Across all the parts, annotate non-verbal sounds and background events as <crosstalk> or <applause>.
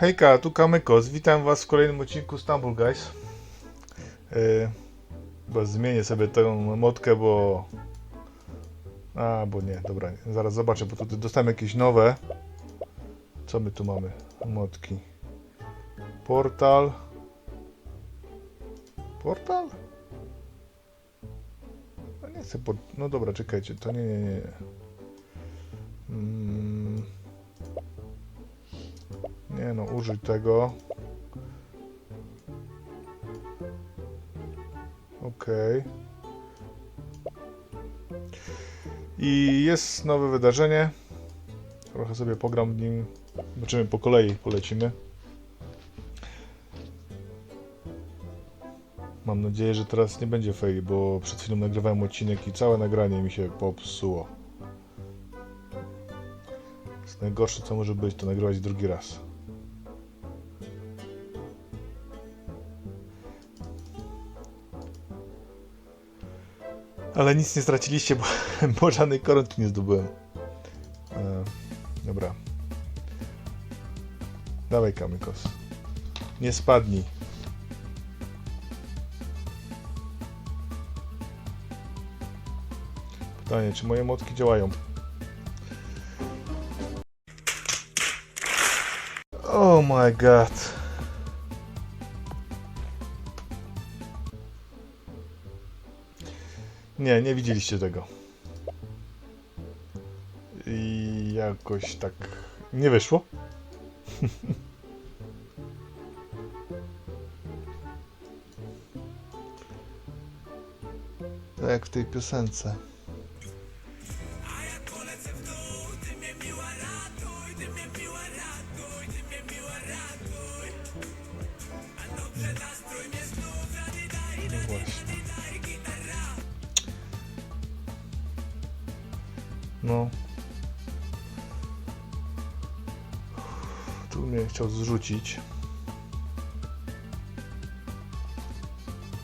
Hejka, tu Kamykos. Witam Was w kolejnym odcinku Stumble Guys. Yy, bo zmienię sobie tę motkę, bo... A, bo nie, dobra, zaraz zobaczę, bo tu dostałem jakieś nowe. Co my tu mamy? Motki. Portal. Portal? No nie chcę. No dobra, czekajcie, to nie, nie, nie. Mm. Nie no, użyj tego. Okej. I jest nowe wydarzenie. Trochę sobie pogram w nim. Zobaczymy po kolei, polecimy. Mam nadzieję, że teraz nie będzie faili, bo przed chwilą nagrywałem odcinek i całe nagranie mi się popsuło. Najgorsze, co może być, to nagrywać drugi raz. Ale nic nie straciliście, bo, <laughs> bo żadnej koronki nie zdobyłem. E, dobra. Dawaj kamykos. Nie spadnij. Pytanie, czy moje młotki działają? Oh my god. Nie, nie widzieliście tego. I jakoś tak nie wyszło. <laughs> Tak jak w tej piosence. No. Tu mnie chciał zrzucić.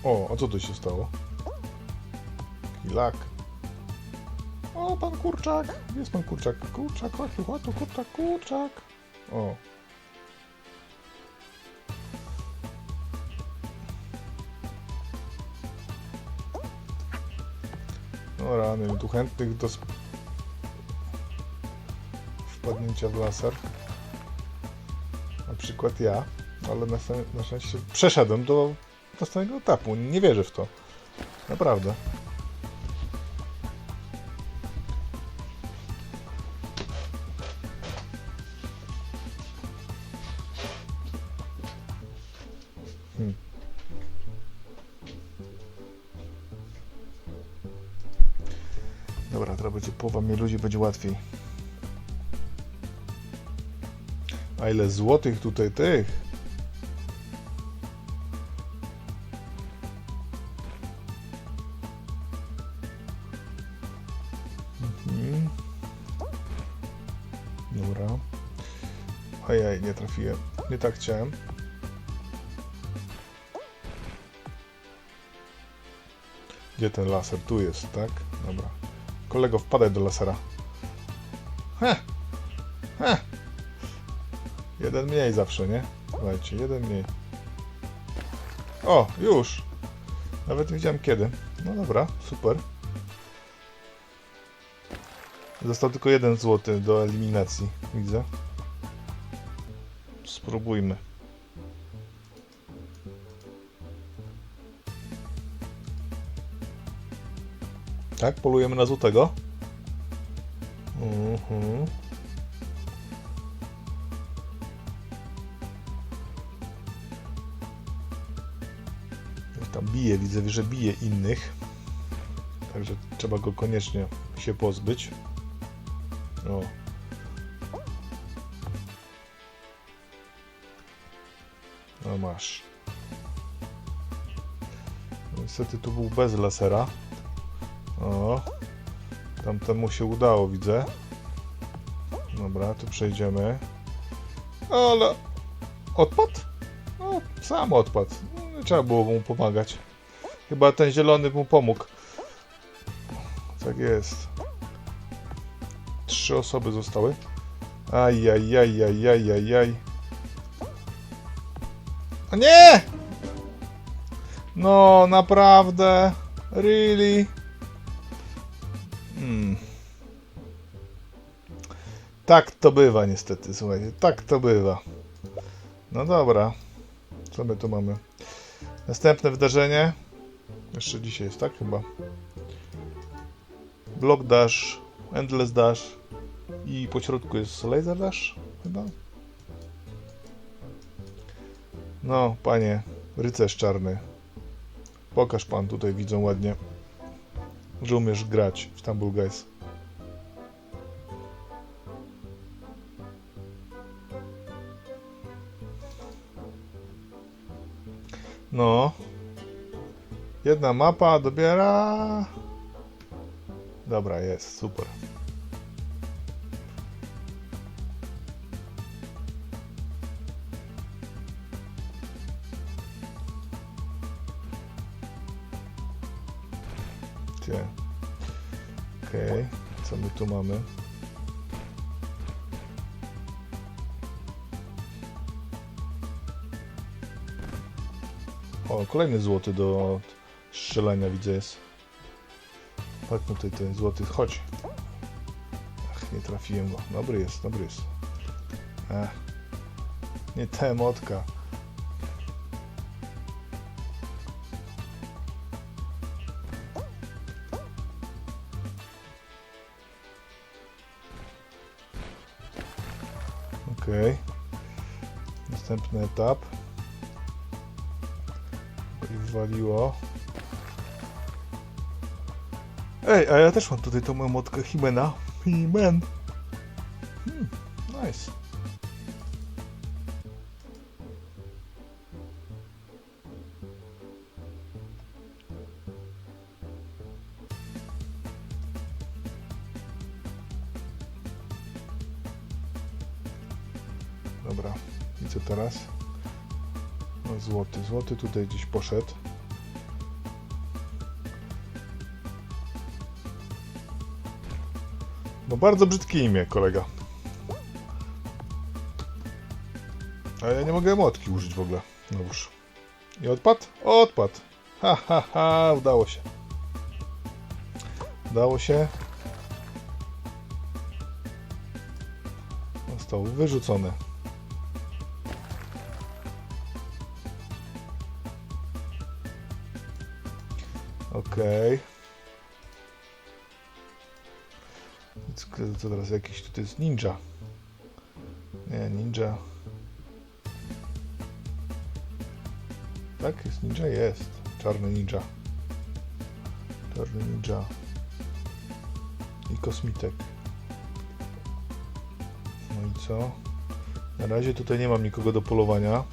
O, a co tu się stało? Kilak. O, pan kurczak. Jest pan kurczak. Kurczak, chodź chodź kurczak, kurczak. O. No rany, tu chętnych do wpadnięcia w laser. Na przykład ja, ale na, na szczęście przeszedłem do następnego etapu. Nie wierzę w to. Naprawdę. Hmm. Dobra, teraz będzie połowa mnie ludzi, będzie łatwiej. A ile złotych tutaj tych? Mhm. Dobra. Ojej, nie trafiłem. Nie tak chciałem. Gdzie ten laser? Tu jest, tak? Dobra. Kolego, wpadaj do lasera. Heh! Jeden mniej zawsze, nie? Słuchajcie, jeden mniej. O, już! Nawet nie wiedziałem kiedy. No dobra, super. Został tylko jeden złoty do eliminacji, widzę. Spróbujmy. Tak, polujemy na złotego. Mhm. Jak tam bije, widzę, że bije innych. Także trzeba go koniecznie się pozbyć. O. No masz. Niestety tu był bez lasera. O. Tamtemu się udało, widzę. Dobra, tu przejdziemy. Ale... Odpadł? No, sam odpadł. No, trzeba było mu pomagać. Chyba ten zielony mu pomógł. Tak jest. Trzy osoby zostały. Ajajajajajajaj. A nie! No, naprawdę. Really? Hmm. Tak to bywa niestety, słuchajcie. Tak to bywa. No dobra. Co my tu mamy? Następne wydarzenie. Jeszcze dzisiaj jest, tak chyba. Block Dash, Endless Dash i po środku jest Laser Dash chyba. No, panie, rycerz czarny. Pokaż pan tutaj, widzą ładnie, że umiesz grać w Stumble Guys. No. Jedna mapa dobiera. Dobra, jest, super. Okej, co my tu mamy? O, kolejny złoty do strzelania widzę jest. Patrz tutaj ten złoty, chodź. Ach, nie trafiłem go. Dobry jest, dobry jest. Ech. Nie ta emotka. Okej. Następny etap. I wywaliło. Ej, a ja też mam tutaj tą moją motkę Himena. Himen. Hmm, nice. Dobra, co teraz? No złoty, złoty tutaj gdzieś poszedł. No bardzo brzydkie imię, kolega. A ja nie mogę emotki użyć w ogóle. No już. I odpadł? Odpadł. Ha, ha, ha, udało się. Udało się. Został wyrzucony. Okej. Co, co teraz jakiś tutaj jest ninja? Nie, ninja. Tak, jest ninja? Jest. Czarny ninja. Czarny ninja. I kosmitek. No i co? Na razie tutaj nie mam nikogo do polowania.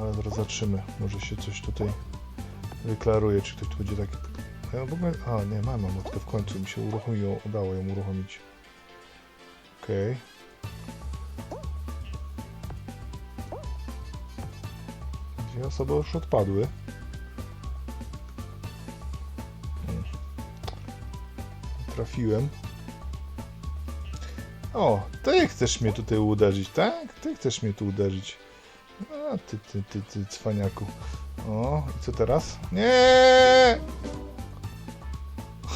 Ale zaraz zobaczymy. Może się coś tutaj wyklaruje, czy ktoś tu będzie taki... Ja w ogóle... A, nie, mam mamutkę w końcu, mi się uruchomiło, udało ją uruchomić. Okej. Dwie osoby już odpadły. Trafiłem. O, ty chcesz mnie tutaj uderzyć, tak? Ty chcesz mnie tu uderzyć. A, ty, ty, ty, ty, cwaniaku. O, i co teraz? Nie!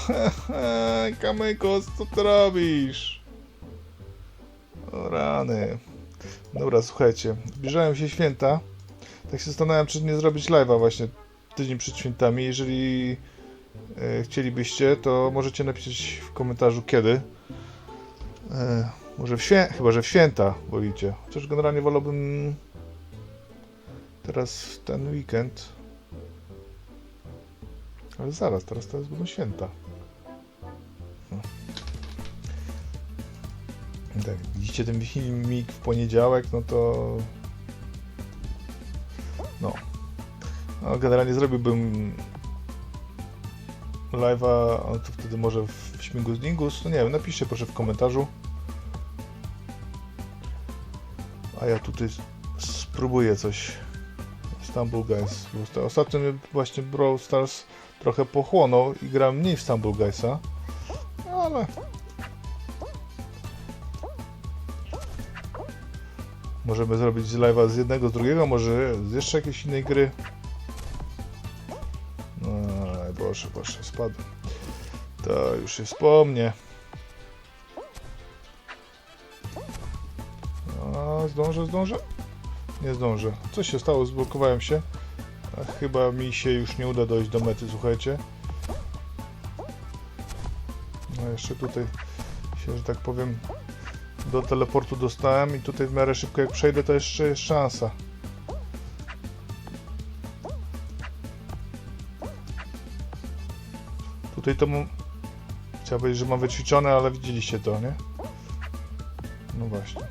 <laughs> Kamykos, co ty robisz? O rany. Dobra, słuchajcie, zbliżają się święta. Tak się zastanawiam, czy nie zrobić live'a właśnie tydzień przed świętami. Jeżeli e, chcielibyście, to możecie napisać w komentarzu kiedy. E, może w świę... chyba, że w święta wolicie. Chociaż generalnie wolałbym teraz ten weekend. Ale zaraz, teraz to jest będą święta. Tak, widzicie ten filmik w poniedziałek, no to... No. no generalnie zrobiłbym live'a, to wtedy może w Śmigus Dingus, no nie wiem, napiszcie proszę w komentarzu. A ja tutaj spróbuję coś Stumble Guys. Ostatnio właśnie Brawl Stars trochę pochłonął i gram mniej w Stumble Guysa. Ale... Możemy zrobić live'a z jednego, z drugiego, może z jeszcze jakiejś innej gry. Oj, Boże, Boże, spadłem. To już jest po mnie. A, zdążę, zdążę? Nie zdążę. Co się stało? Zblokowałem się. Chyba mi się już nie uda dojść do mety, słuchajcie. No jeszcze tutaj się, że tak powiem, do teleportu dostałem i tutaj w miarę szybko jak przejdę, to jeszcze jest szansa. Tutaj to mu... Chciałem powiedzieć, że mam wyćwiczone, ale widzieliście to, nie? No właśnie.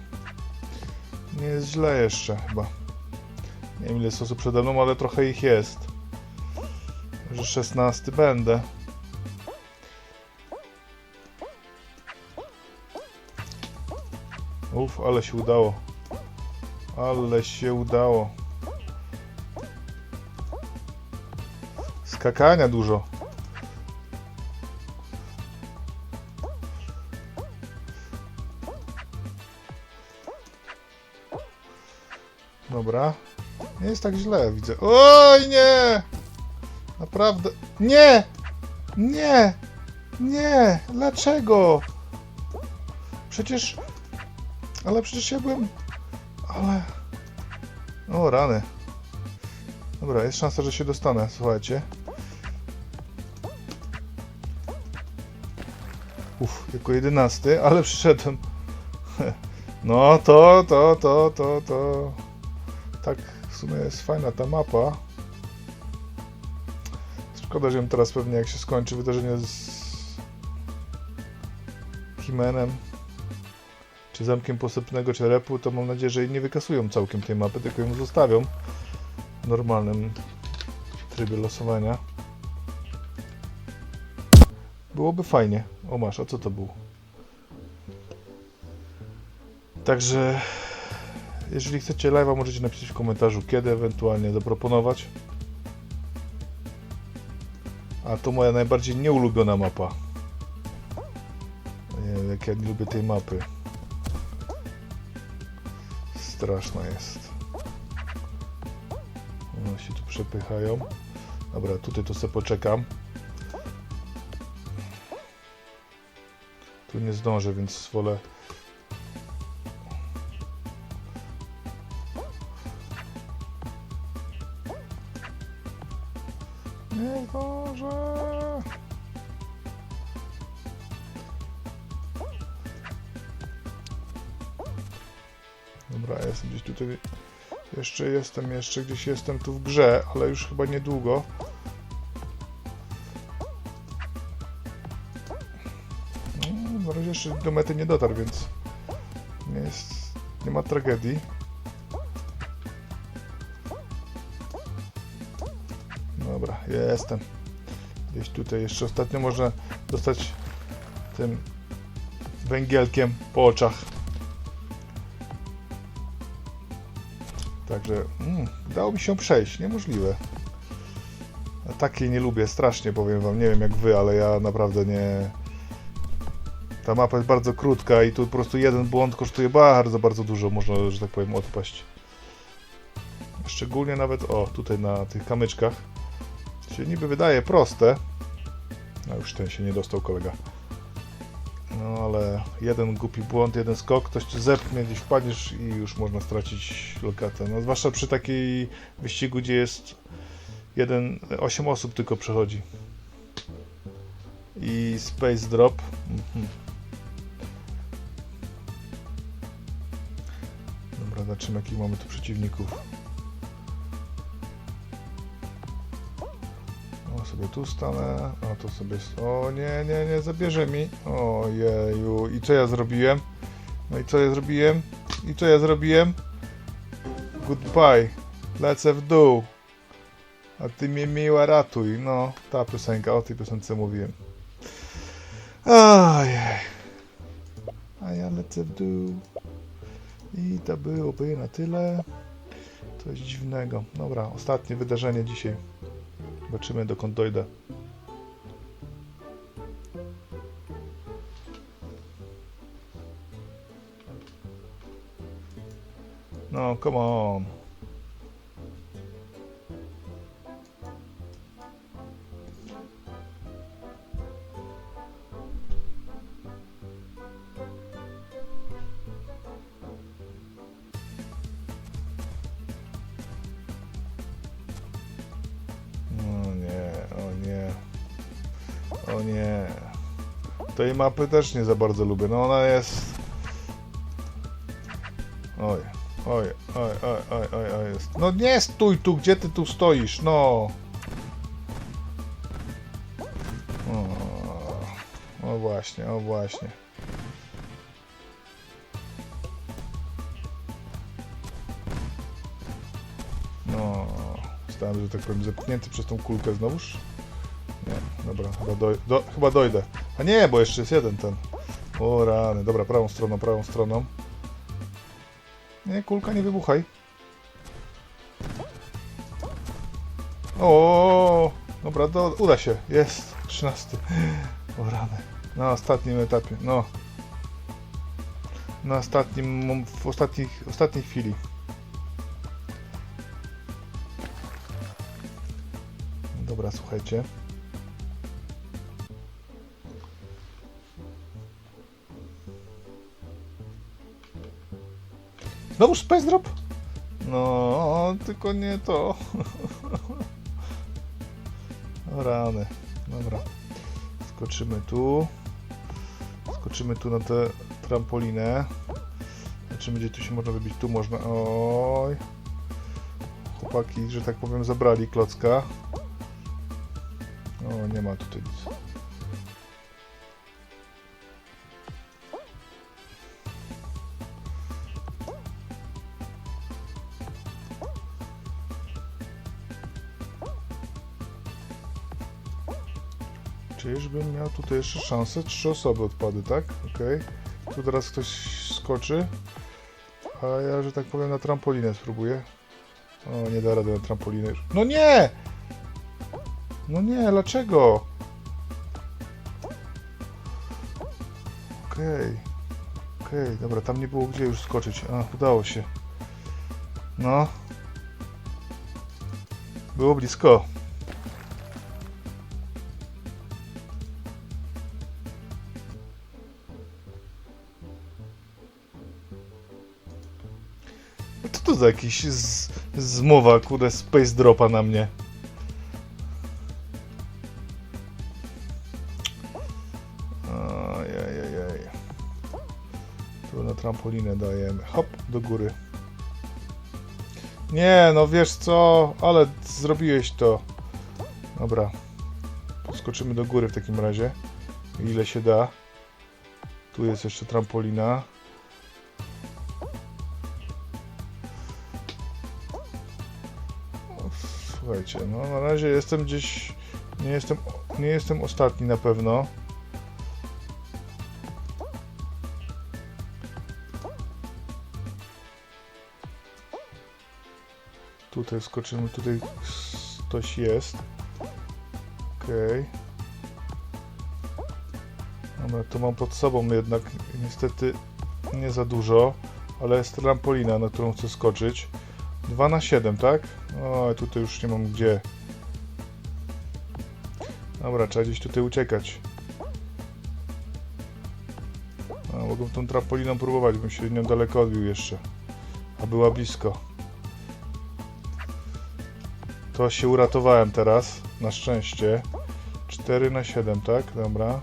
Nie jest źle jeszcze chyba. Nie wiem ile jest osób przede mną, ale trochę ich jest. Że 16 będę. Ale się udało. Ale się udało. Skakania dużo. Dobra. Nie jest tak źle, widzę. Oj, nie! Naprawdę. Nie! Nie! Nie! Dlaczego? Przecież... Ale przecież ja byłem... Ale... O, rany. Dobra, jest szansa, że się dostanę, słuchajcie. Uff, jako jedenasty, ale przyszedłem. <laughs> No, to, to, to, to, to... Tak, w sumie jest fajna ta mapa. Szkoda, że ją teraz pewnie jak się skończy wydarzenie z Himenem czy Zamkiem Posępnego Czerepu, to mam nadzieję, że nie wykasują całkiem tej mapy, tylko ją zostawią w normalnym trybie losowania. Byłoby fajnie. O masz, a co to był? Także jeżeli chcecie live'a, możecie napisać w komentarzu, kiedy ewentualnie zaproponować. A to moja najbardziej nieulubiona mapa. Jak ja nie lubię tej mapy. Straszna jest. One się tu przepychają. Dobra, tutaj to sobie poczekam. Tu nie zdążę, więc wolę jestem, jeszcze gdzieś jestem tu w grze, ale już chyba niedługo. No, na razie jeszcze do mety nie dotarł, więc nie jest, nie ma tragedii. Dobra, jestem. Gdzieś tutaj jeszcze ostatnio można dostać tym węgielkiem po oczach. Także mm, mi się przejść, niemożliwe. A Takiej nie lubię, strasznie powiem wam. Nie wiem jak wy, ale ja naprawdę nie. Ta mapa jest bardzo krótka i tu po prostu jeden błąd kosztuje bardzo, bardzo dużo, można, że tak powiem, odpaść. Szczególnie nawet, o, tutaj na tych kamyczkach się niby wydaje proste. No już ten się nie dostał kolega. No ale jeden głupi błąd, jeden skok, ktoś cię zepchnie, gdzieś wpadniesz i już można stracić lokatę. No zwłaszcza przy takiej wyścigu, gdzie jest jeden, 8 osób tylko przechodzi. I space drop. Mhm. Dobra, zobaczymy jakich mamy tu przeciwników. Sobie tu stanę. O, to sobie... O, nie, nie, nie, zabierze mi. Ojeju. I co ja zrobiłem? No i co ja zrobiłem? I co ja zrobiłem? Goodbye. Lecę w dół. A ty mnie miła ratuj. No, ta piosenka, o tej piosence mówiłem. Ojej. A ja lecę w dół. I to byłoby na tyle. Coś dziwnego. Dobra, ostatnie wydarzenie dzisiaj. Zobaczymy dokąd dojdę. No, come on. Tej mapy też nie za bardzo lubię. No ona jest... Oj, oj, oj, oj, oj, oj, oj jest. No nie stój tu, gdzie ty tu stoisz, no. O, o właśnie, o właśnie. No, stałem, że tak powiem, zepchnięty przez tą kulkę znowuż. Nie, dobra, chyba, doj do, chyba dojdę. A nie, bo jeszcze jest jeden ten. O rany, dobra, prawą stroną, prawą stroną. Nie, kulka, nie wybuchaj. O, dobra, do, uda się. Jest, 13. O rany. Na ostatnim etapie, no. Na ostatnim, w ostatnich, ostatniej chwili. Dobra, słuchajcie. Znowu Space Drop? No, tylko nie to. <laughs> Rany. Dobra. Skoczymy tu. Skoczymy tu na tę trampolinę. Zobaczymy, gdzie tu się można wybić. Tu można. Oj. Chłopaki, że tak powiem, zabrali klocka. O, nie ma tutaj nic. Czyżbym miał tutaj jeszcze szansę? Trzy osoby odpadły, tak? Okej. Tu teraz ktoś skoczy. A ja, że tak powiem, na trampolinę spróbuję. O, nie da rady na trampolinę już. No nie! No nie, dlaczego? Okej. Okej, dobra, tam nie było gdzie już skoczyć. A, udało się. No. Było blisko. Co to za jakiś z, zmowa, kurde, space dropa na mnie? Ajajajaj. Tu na trampolinę dajemy. Hop, do góry. Nie, no wiesz co, ale zrobiłeś to. Dobra. Skoczymy do góry w takim razie. Ile się da. Tu jest jeszcze trampolina. Słuchajcie, no na razie jestem gdzieś. Nie jestem, nie jestem ostatni na pewno. Tutaj skoczymy, tutaj ktoś jest. Okej. Dobra, to mam pod sobą jednak niestety nie za dużo, ale jest trampolina, na którą chcę skoczyć. 2 na 7, tak? O, tutaj już nie mam gdzie. Dobra, trzeba gdzieś tutaj uciekać. A, mogę tą trampoliną próbować, bym się nią daleko odbił jeszcze. A była blisko. To się uratowałem teraz, na szczęście. 4 na 7, tak? Dobra.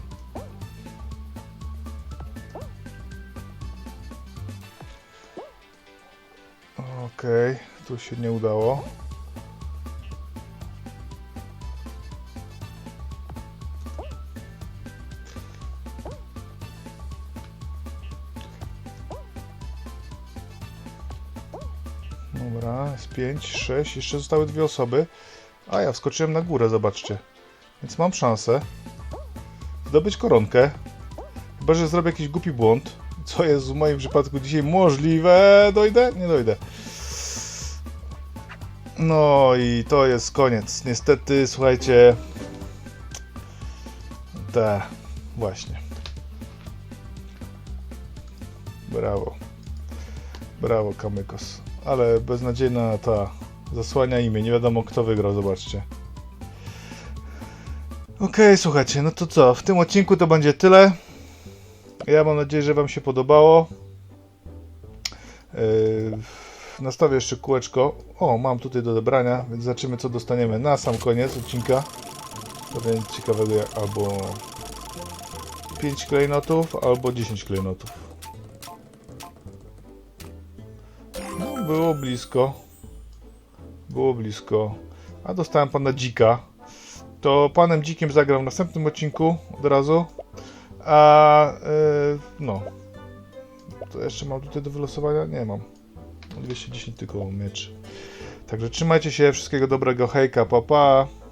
Okej, tu się nie udało. 5, 6, jeszcze zostały dwie osoby. A ja wskoczyłem na górę, zobaczcie. Więc mam szansę zdobyć koronkę. Chyba, że zrobię jakiś głupi błąd. Co jest w moim przypadku dzisiaj możliwe. Dojdę? Nie dojdę. No i to jest koniec. Niestety, słuchajcie. Te, właśnie. Brawo. Brawo, Kamykos. Ale beznadziejna ta zasłania imię. Nie wiadomo kto wygrał, zobaczcie. Okej, słuchajcie, no to co? W tym odcinku to będzie tyle. Ja mam nadzieję, że Wam się podobało. Yy, nastawię jeszcze kółeczko. O, mam tutaj do odebrania, więc zobaczymy co dostaniemy na sam koniec odcinka. Nic ciekawego albo 5 klejnotów, albo 10 klejnotów. Było blisko. Było blisko. A dostałem pana dzika. To panem dzikiem zagram w następnym odcinku od razu. A yy, no. To jeszcze mam tutaj do wylosowania? Nie mam. 210 tylko miecz. Także trzymajcie się, wszystkiego dobrego, hejka, papa. Pa.